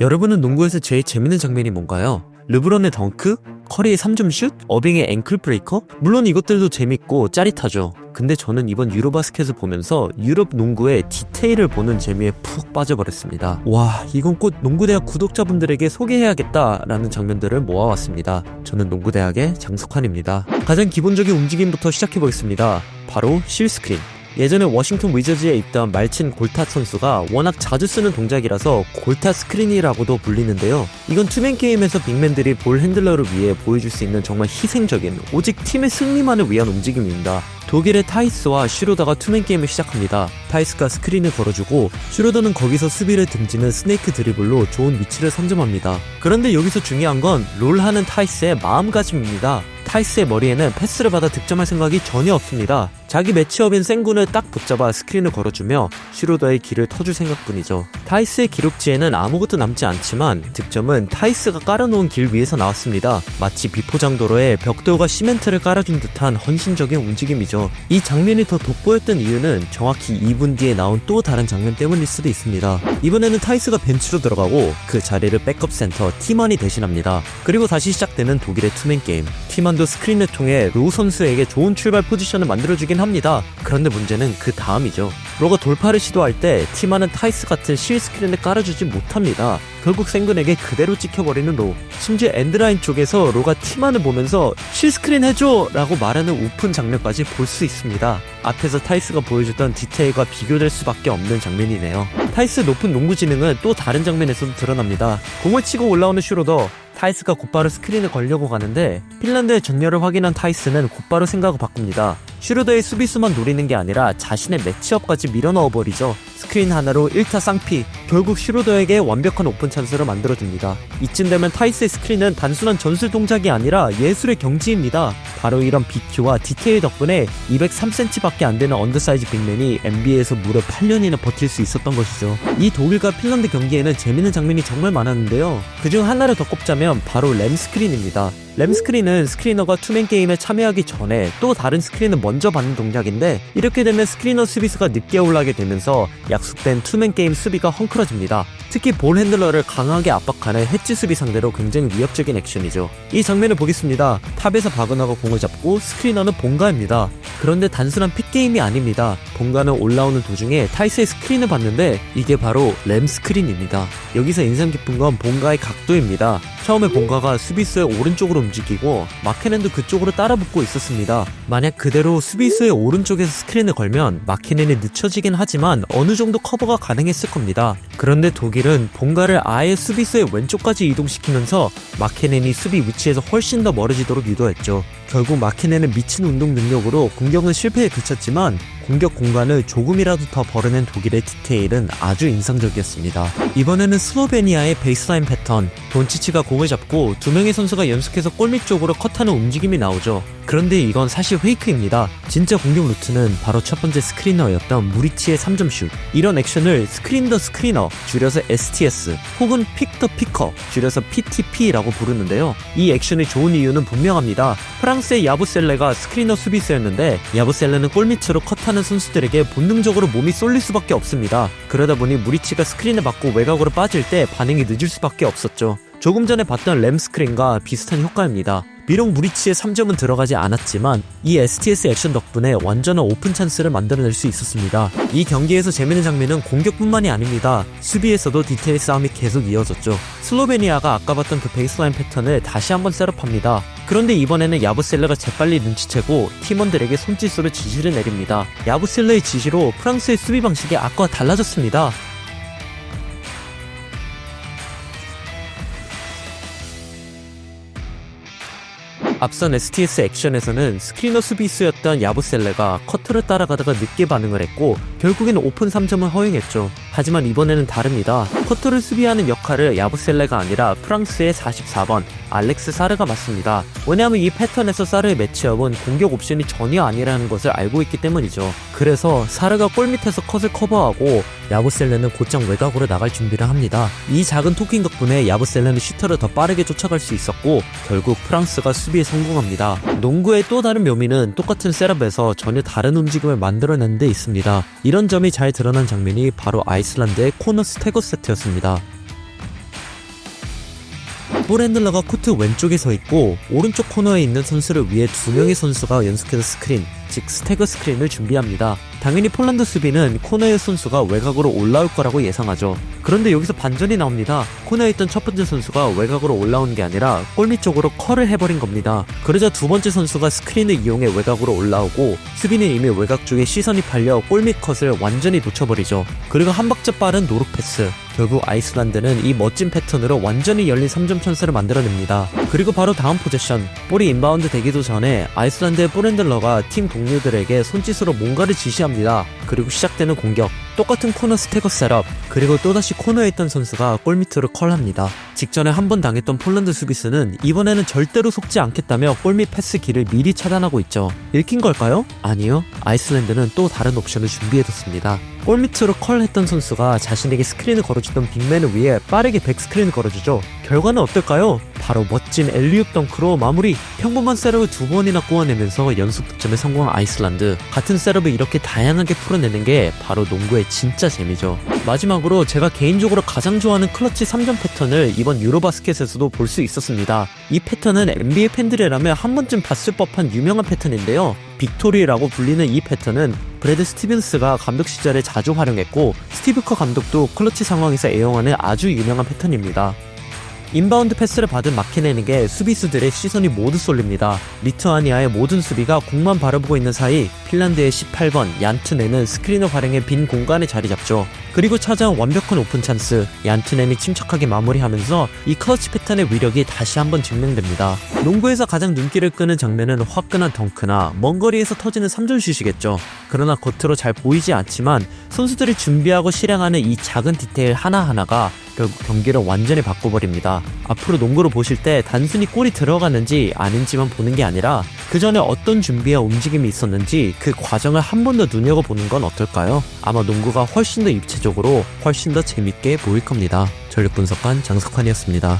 여러분은 농구에서 제일 재밌는 장면이 뭔가요? 르브론의 덩크? 커리의 3점 슛? 어빙의 앵클 브레이커? 물론 이것들도 재밌고 짜릿하죠. 근데 저는 이번 유로바스켓을 보면서 유럽 농구의 디테일을 보는 재미에 푹 빠져버렸습니다. 와, 이건 꼭 농구대학 구독자분들에게 소개해야겠다라는 장면들을 모아왔습니다. 저는 농구대학의 장석환입니다. 가장 기본적인 움직임부터 시작해보겠습니다. 바로 실스크린. 예전에 워싱턴 위저즈에 있던 말친 골탓 선수가 워낙 자주 쓰는 동작이라서 골탓 스크린이라고도 불리는데요. 이건 투맨 게임에서 빅맨들이 볼 핸들러를 위해 보여줄 수 있는 정말 희생적인 오직 팀의 승리만을 위한 움직임입니다. 독일의 타이스와 슈로더가 투맨 게임을 시작합니다. 타이스가 스크린을 걸어주고 슈로더는 거기서 수비를 등지는 스네이크 드리블로 좋은 위치를 선점합니다. 그런데 여기서 중요한 건 롤하는 타이스의 마음가짐입니다. 타이스의 머리에는 패스를 받아 득점할 생각이 전혀 없습니다. 자기 매치업인 생군을 딱 붙잡아 스크린을 걸어주며 슈로더의 길을 터줄 생각뿐이죠. 타이스의 기록지에는 아무것도 남지 않지만 득점은 타이스가 깔아놓은 길 위에서 나왔습니다. 마치 비포장도로에 벽돌과 시멘트를 깔아준 듯한 헌신적인 움직임이죠. 이 장면이 더 돋보였던 이유는 정확히 2분 뒤에 나온 또 다른 장면 때문일 수도 있습니다. 이번에는 타이스가 벤치로 들어가고 그 자리를 백업 센터 티만이 대신합니다. 그리고 다시 시작되는 독일의 투맨 게임. 티만 도 스크린을 통해 로 선수에게 좋은 출발 포지션을 만들어주긴 합니다. 그런데 문제는 그 다음이죠. 로가 돌파를 시도할 때 티만은 타이스 같은 실 스크린을 깔아주지 못합니다. 결국 생근에게 그대로 찍혀버리는 로. 심지어 엔드라인 쪽에서 로가 티만을 보면서 실 스크린 해줘! 라고 말하는 우픈 장면까지 볼 수 있습니다. 앞에서 타이스가 보여줬던 디테일과 비교될 수밖에 없는 장면이네요. 타이스 높은 농구 지능은 또 다른 장면에서도 드러납니다. 공을 치고 올라오는 슈로더 타이스가 곧바로 스크린을 걸려고 가는데 핀란드의 전열을 확인한 타이스는 곧바로 생각을 바꿉니다. 슈르더의 수비수만 노리는 게 아니라 자신의 매치업까지 밀어넣어 버리죠. 스크린 하나로 1타 쌍피 결국 슈로더에게 완벽한 오픈 찬스를 만들어줍니다. 이쯤 되면 타이스의 스크린은 단순한 전술 동작이 아니라 예술의 경지입니다. 바로 이런 BQ와 디테일 덕분에 203cm밖에 안 되는 언더사이즈 빅맨이 NBA에서 무려 8년이나 버틸 수 있었던 것이죠. 이 독일과 핀란드 경기에는 재밌는 장면이 정말 많았는데요. 그중 하나를 더 꼽자면 바로 램 스크린입니다. 램 스크린은 스크리너가 투맨 게임에 참여하기 전에 또 다른 스크린을 먼저 받는 동작인데 이렇게 되면 스크리너 수비수가 늦게 올라게 되면서 약속된 투맨 게임 수비가 헝클 어집니다. 특히 볼 핸들러를 강하게 압박하는 해치 수비 상대로 굉장히 위협적인 액션이죠. 이 장면을 보겠습니다. 탑에서 바그너가 공을 잡고 스크리너는 본가입니다. 그런데 단순한 픽게임이 아닙니다. 본가는 올라오는 도중에 타이스의 스크린을 봤는데 이게 바로 램 스크린입니다. 여기서 인상 깊은 건 본가의 각도입니다. 처음에 본가가 수비수의 오른쪽으로 움직이고 마케넨도 그쪽으로 따라 붙고 있었습니다. 만약 그대로 수비수의 오른쪽에서 스크린을 걸면 마케넨이 늦춰지긴 하지만 어느 정도 커버가 가능했을 겁니다. 그런데 독일은 본가를 아예 수비수의 왼쪽까지 이동시키면서 마케넨이 수비 위치에서 훨씬 더 멀어지도록 유도했죠. 결국 마케넨은 미친 운동 능력으로 공격은 실패에 그쳤지만 공격 공간을 조금이라도 더 벌어낸 독일의 디테일은 아주 인상적이었습니다. 이번에는 슬로베니아의 베이스라인 패턴, 돈치치가 공을 잡고 두 명의 선수가 연속해서 골밑 쪽으로 컷하는 움직임이 나오죠. 그런데 이건 사실 페이크입니다. 진짜 공격 루트는 바로 첫 번째 스크리너였던 무리치의 3점 슛. 이런 액션을 스크린 더 스크리너, 줄여서 STS, 혹은 픽 더 피커, 줄여서 PTP라고 부르는데요. 이 액션이 좋은 이유는 분명합니다. 프랑스의 야부셀레가 스크리너 수비수였는데 야부셀레는 골 밑으로 컷하는 선수들에게 본능적으로 몸이 쏠릴 수밖에 없습니다. 그러다 보니 무리치가 스크린을 받고 외곽으로 빠질 때 반응이 늦을 수밖에 없었죠. 조금 전에 봤던 램 스크린과 비슷한 효과입니다. 비록 무리치의 3점은 들어가지 않았지만 이 STS 액션 덕분에 완전한 오픈 찬스를 만들어낼 수 있었습니다. 이 경기에서 재밌는 장면은 공격뿐만이 아닙니다. 수비에서도 디테일 싸움이 계속 이어졌죠. 슬로베니아가 아까 봤던 그 베이스라인 패턴을 다시 한번 셋업합니다. 그런데 이번에는 야부셀레가 재빨리 눈치채고 팀원들에게 손짓으로 지시를 내립니다. 야부셀레의 지시로 프랑스의 수비 방식이 아까와 달라졌습니다. 앞선 STS 액션에서는 스크리너 수비수였던 야부셀레가 커터를 따라가다가 늦게 반응을 했고 결국에는 오픈 3점을 허용했죠. 하지만 이번에는 다릅니다. 커터를 수비하는 역할을 야부셀레가 아니라 프랑스의 44번 알렉스 사르가 맡습니다. 왜냐하면 이 패턴에서 사르의 매치업은 공격 옵션이 전혀 아니라는 것을 알고 있기 때문이죠. 그래서 사르가 골 밑에서 컷을 커버하고 야부셀레는 곧장 외곽으로 나갈 준비를 합니다. 이 작은 토킹 덕분에 야부셀레는 슈터를 더 빠르게 쫓아갈 수 있었고 결국 프랑스가 수비에 성공합니다. 농구의 또 다른 묘미는 똑같은 셋업에서 전혀 다른 움직임을 만들어낸 데 있습니다. 이런 점이 잘 드러난 장면이 바로 아이슬란드의 코너 스테고 세트였습니다. 볼 핸들러가 코트 왼쪽에 서 있고 오른쪽 코너에 있는 선수를 위해 두 명의 선수가 연속해서 스크린, 즉 스태그 스크린을 준비합니다. 당연히 폴란드 수비는 코너의 선수가 외곽으로 올라올 거라고 예상하죠. 그런데 여기서 반전이 나옵니다. 코너에 있던 첫 번째 선수가 외곽으로 올라온 게 아니라 골밑 쪽으로 컬을 해버린 겁니다. 그러자 두 번째 선수가 스크린을 이용해 외곽으로 올라오고 수비는 이미 외곽 쪽에 시선이 팔려 골밑 컷을 완전히 놓쳐버리죠. 그리고 한 박자 빠른 노룩 패스. 결국 아이슬란드는 이 멋진 패턴으로 완전히 열린 3점 찬스를 만들어냅니다. 그리고 바로 다음 포제션. 볼이 인바운드 되기도 전에 아이슬란드의 볼핸들러가 팀 동 료들에게 손짓으로 뭔가를 지시합니다. 그리고 시작되는 공격. 똑같은 코너 스태거 셋업. 그리고 또다시 코너에 있던 선수가 골밑으로 컬합니다. 직전에 한 번 당했던 폴란드 수비수는 이번에는 절대로 속지 않겠다며 골밑 패스 길을 미리 차단하고 있죠. 읽힌 걸까요? 아니요. 아이슬란드는 또 다른 옵션을 준비해뒀습니다. 골밑으로 컬했던 선수가 자신에게 스크린을 걸어주던 빅맨을 위해 빠르게 백스크린을 걸어주죠. 결과는 어떨까요? 바로 멋진 엘리웁 덩크로 마무리! 평범한 셋업을 두 번이나 꼬아내면서 연속 득점에 성공한 아이슬란드. 같은 셋업을 이렇게 다양하게 풀어내는 게 바로 농구의 진짜 재미죠. 마지막으로 제가 개인적으로 가장 좋아하는 클러치 3점 패턴을 이번 유로바스켓에서도 볼 수 있었습니다. 이 패턴은 NBA 팬들이라면 한 번쯤 봤을 법한 유명한 패턴인데요. 빅토리라고 불리는 이 패턴은 브래드 스티븐스가 감독 시절에 자주 활용했고 스티브 커 감독도 클러치 상황에서 애용하는 아주 유명한 패턴입니다. 인바운드 패스를 받은 마키넨에게 수비수들의 시선이 모두 쏠립니다. 리투아니아의 모든 수비가 공만 바라보고 있는 사이 핀란드의 18번 얀투넨은 스크린을 활용해 빈 공간에 자리 잡죠. 그리고 찾아온 완벽한 오픈 찬스 얀투넨이 침착하게 마무리하면서 이 클러치 패턴의 위력이 다시 한번 증명됩니다. 농구에서 가장 눈길을 끄는 장면은 화끈한 덩크나 먼 거리에서 터지는 3점슛이겠죠. 그러나 겉으로 잘 보이지 않지만 선수들이 준비하고 실행하는 이 작은 디테일 하나하나가 결국 경기를 완전히 바꿔버립니다. 앞으로 농구를 보실 때 단순히 골이 들어가는지 아닌지만 보는 게 아니라 그 전에 어떤 준비와 움직임이 있었는지 그 과정을 한 번 더 눈여겨보는 건 어떨까요? 아마 농구가 훨씬 더 입체적으로 훨씬 더 재밌게 보일 겁니다. 전력 분석관 장석환이었습니다.